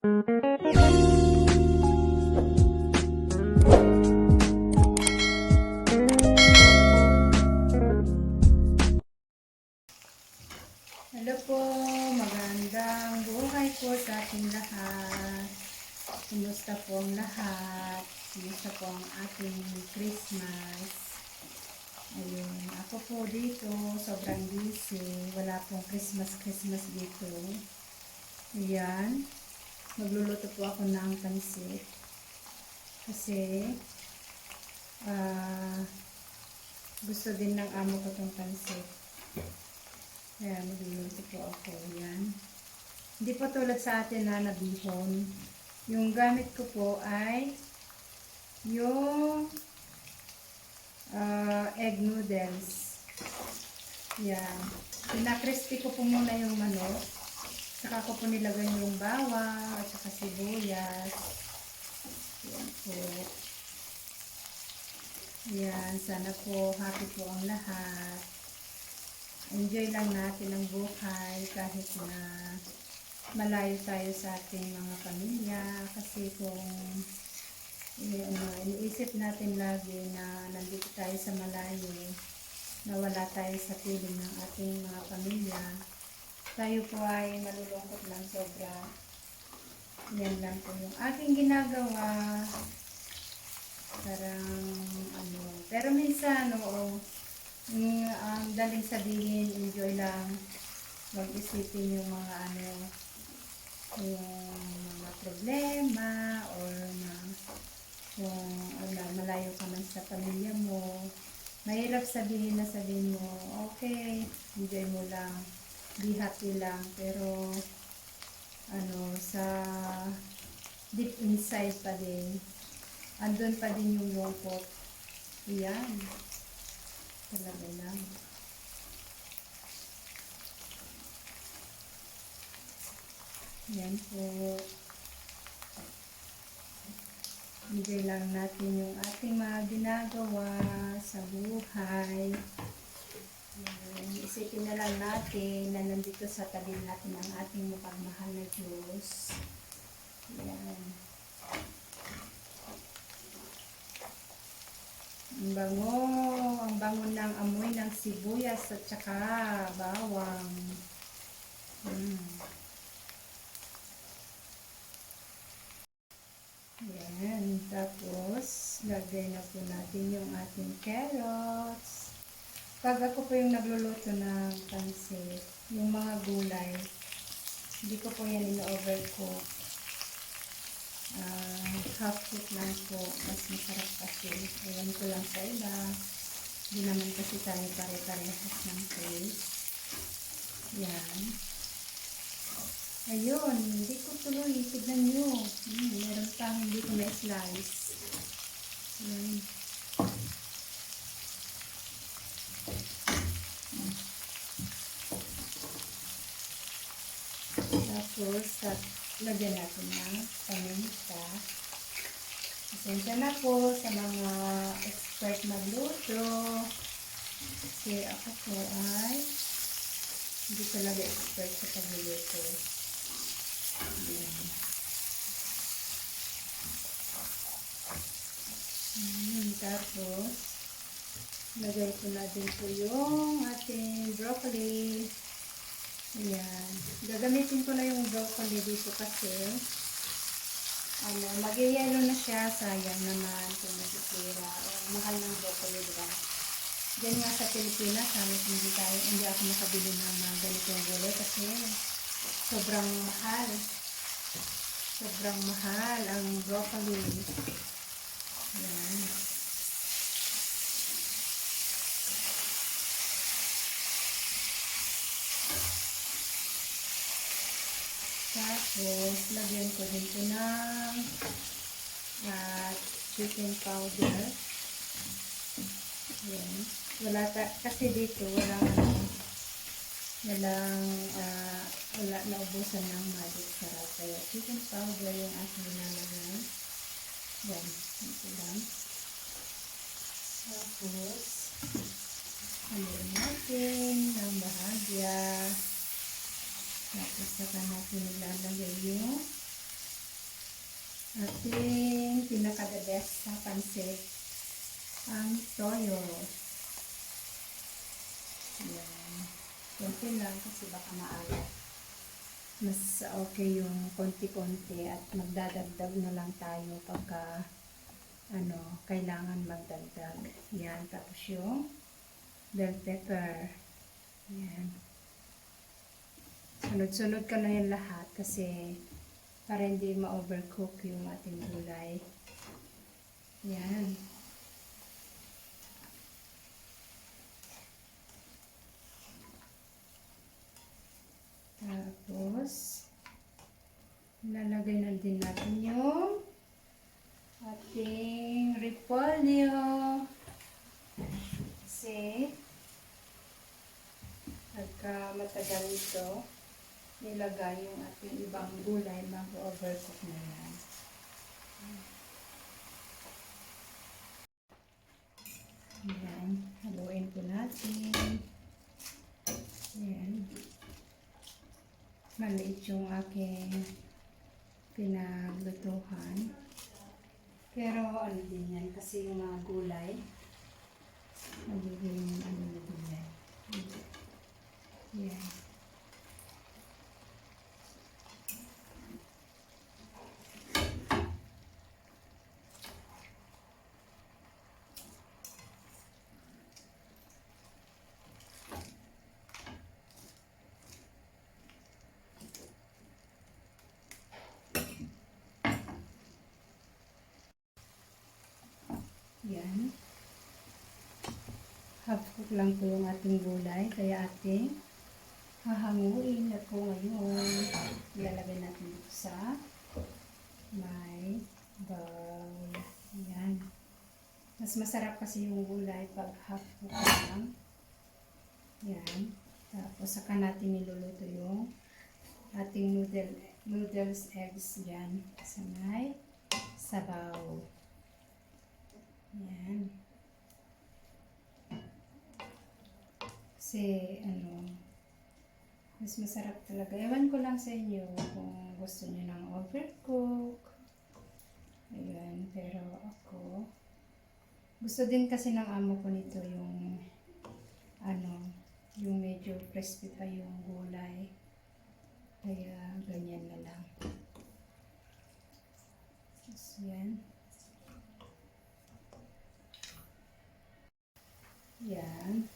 Hello po, magandang buhay po sa ating lahat. Kumusta po ang lahat? Kumusta po ang ating Christmas? Ayun, ako po dito, sobrang busy. Wala pong Christmas, Christmas dito. Ayan, magluluto po ako ng pansit. Kasi, ah, gusto din ng amo ko tong pansit. Kaya magluluto po ako. Yan. Hindi po tulad sa atin na nabihon. Yung gamit ko po ay yung ah, egg noodles. Yan. Pinakrispy ko po muna yung manok. Saka ko po nilagay yung bawang at saka sibuyas. Yan po. Yan. Sana po happy po ang lahat enjoy lang natin ang buhay kahit na malayo tayo sa ating mga pamilya kasi kung eh, ano, iniisip natin lagi na nandito tayo sa malayo na wala tayo sa piling ng ating mga pamilya tayo po ay malulungkot lang sobra yan lang po yung aking ginagawa parang ano pero minsan oo ang daling sabihin, enjoy lang. Huwag isipin yung mga ano, yung mga problema or na kung ano, malayo ka man sa pamilya mo. Mahirap sabihin na sabihin mo, okay, enjoy mo lang, happy lang. Pero, ano, sa deep inside pa din, andun pa din yung lungkot. Yan. Talaga lang. Yan po. Bigay lang natin yung ating mga ginagawa sa buhay. Yan. Isipin na lang natin na nandito sa tabi natin ang ating mapagmahal na Diyos. Yan. Ang bango, ang bango ng amoy ng sibuyas at saka bawang. Mm. Yan. Tapos, lagay na po natin yung ating carrots. Pag ako po yung nagluluto ng pansit, yung mga gulay, hindi ko po yan in-overcook. Ah, half cook lang po. Mas masarap kasi. Ayan ko lang sa iba. Hindi naman kasi tayo pare-parehas ng taste. Yan. Ayun. Hindi ko tuloy. Tignan nyo. Hmm, meron pang hindi ko na-slice. Yan. Tapos, lagyan natin ng paminta. Pasensya na po sa mga expert magluto. Kasi ako po ay hindi talaga expert sa pagluluto. Ayan. Tapos, lagay ko na din po yung ating broccoli. Ayan. Gagamitin ko na yung broccoli dito kasi ano, mag-yellow na siya. Sayang naman kung nasisira. O, mahal ng broccoli, diba? Diyan nga sa Pilipinas, halos hindi tayo, hindi ako makabili ng mga ganitong gulay kasi sobrang mahal. Sobrang mahal ang broccoli. Ayan. Tapos, lagyan ko din po ng ah, chicken powder. Yan. Wala ta kasi dito walang ano, walang ah, wala naubusan ng magic sarap. Kaya chicken powder yung aking nilalagay. Yan. Ito lang. Tapos, haluin natin ng bahagya. Tapos saka natin ilalagay yung ating pinaka-the best sa pansit, ang toyo. Yan. Kunti lang kasi baka maalat. Mas okay yung konti-konti at magdadagdag na lang tayo pagka ano, kailangan magdagdag. Yan. Tapos yung bell pepper. Yan. Sunod-sunod ka na yan lahat kasi para hindi ma-overcook yung ating gulay. Yan. Tapos, lalagay na din natin yung ating repolyo. Kasi, pagka matagal ito, nilagay yung ating ibang gulay, mag-overcook na yan. Ayan, haluin po natin. Ayan. Maliit yung aking pinaglutuhan. Pero ano din yan, kasi yung mga gulay, magiging ano na din yan. Yan. Yan. Half cook lang po yung ating gulay, kaya ating hahanguin na po ngayon. Ilalagay natin sa may bowl. Yan. Mas masarap kasi yung gulay pag half cook lang. Yan. Tapos saka natin niluluto yung ating noodle, noodles eggs dyan sa may sabaw. Yan. Kasi, ano, mas masarap talaga. Ewan ko lang sa inyo kung gusto niyo ng overcook. Ayan, pero ako, gusto din kasi ng amo ko nito yung, ano, yung medyo crispy pa yung gulay. Kaya, ganyan na lang. So, yan. Yan.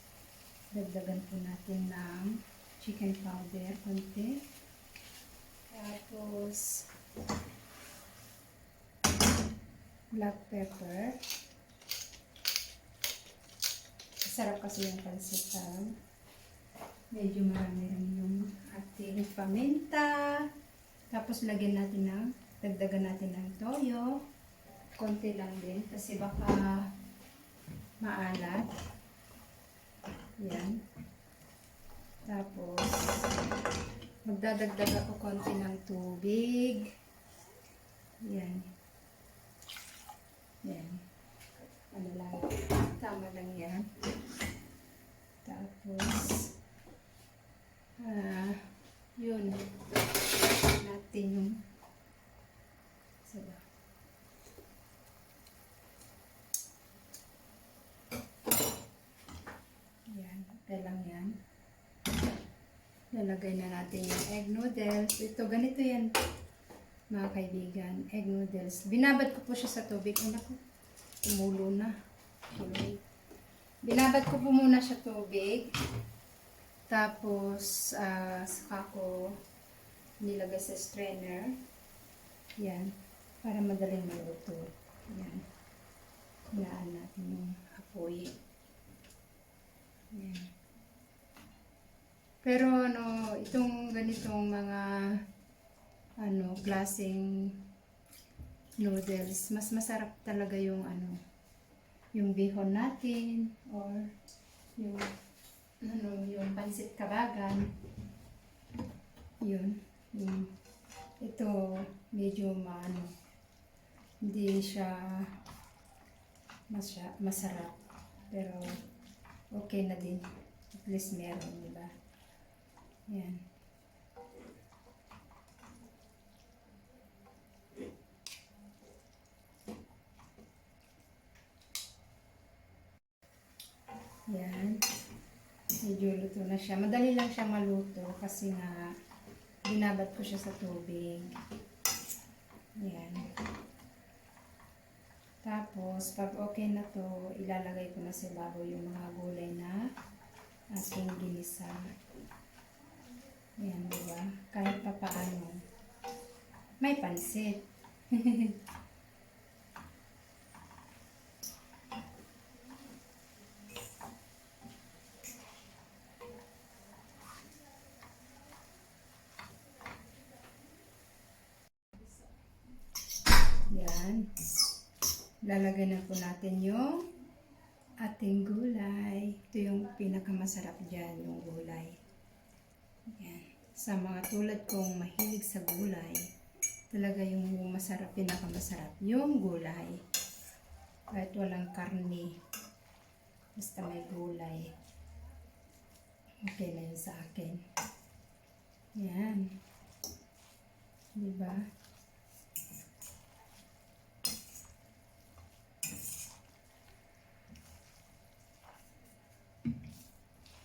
Dagdagan po natin ng chicken powder konti. Tapos black pepper. Sarap kasi yung pansitan. Medyo marami rin yung ating paminta. Tapos lagyan natin ng, dagdagan natin ng toyo. Konti lang din kasi baka maalat. Yan. Tapos, magdadagdag ako konti ng tubig. Yan. Yan. Ano lang. Tama lang yan. Tapos, ah, yun. Natin yung Sala. Yan, okay lang yan. Lalagay na natin yung egg noodles. Ito, ganito yan, mga kaibigan. Egg noodles. Binabad ko po siya sa tubig. Ano ko? Tumulo na. Tuloy. Binabad ko po muna siya tubig. Tapos, ah, saka ko nilagay sa strainer. Yan. Para madaling maluto. Yan. Hinaan natin yung apoy. Yan. Pero ano, itong ganitong mga ano, klaseng noodles, mas masarap talaga yung ano, yung bihon natin or yung ano, yung pansit kabagan. Yun. Yung, ito, medyo maano, hindi siya masya, masarap. Pero, okay na din. At least meron, di ba? Yan. Yan. Medyo luto na siya. Madali lang siya maluto kasi nga binabat ko siya sa tubig. Yan. Tapos, pag okay na to, ilalagay ko na sa baboy yung mga gulay na ating ginisa. Yan, di ba? Kahit pa paano. May pansit. Yan. Lalagay na po natin yung ating gulay. Ito yung pinakamasarap dyan, yung gulay. Yan. Sa mga tulad kong mahilig sa gulay, talaga yung masarap, pinakamasarap, yung gulay. Kahit walang karne, basta may gulay. Okay na yun sa akin. Yan. Diba?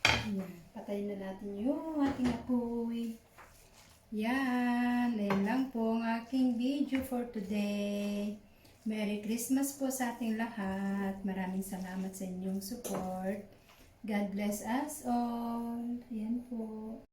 Yan. Patayin na natin yung ating apoy. Yan. Ayan lang po ang aking video for today. Merry Christmas po sa ating lahat. Maraming salamat sa inyong support. God bless us all. Yan po.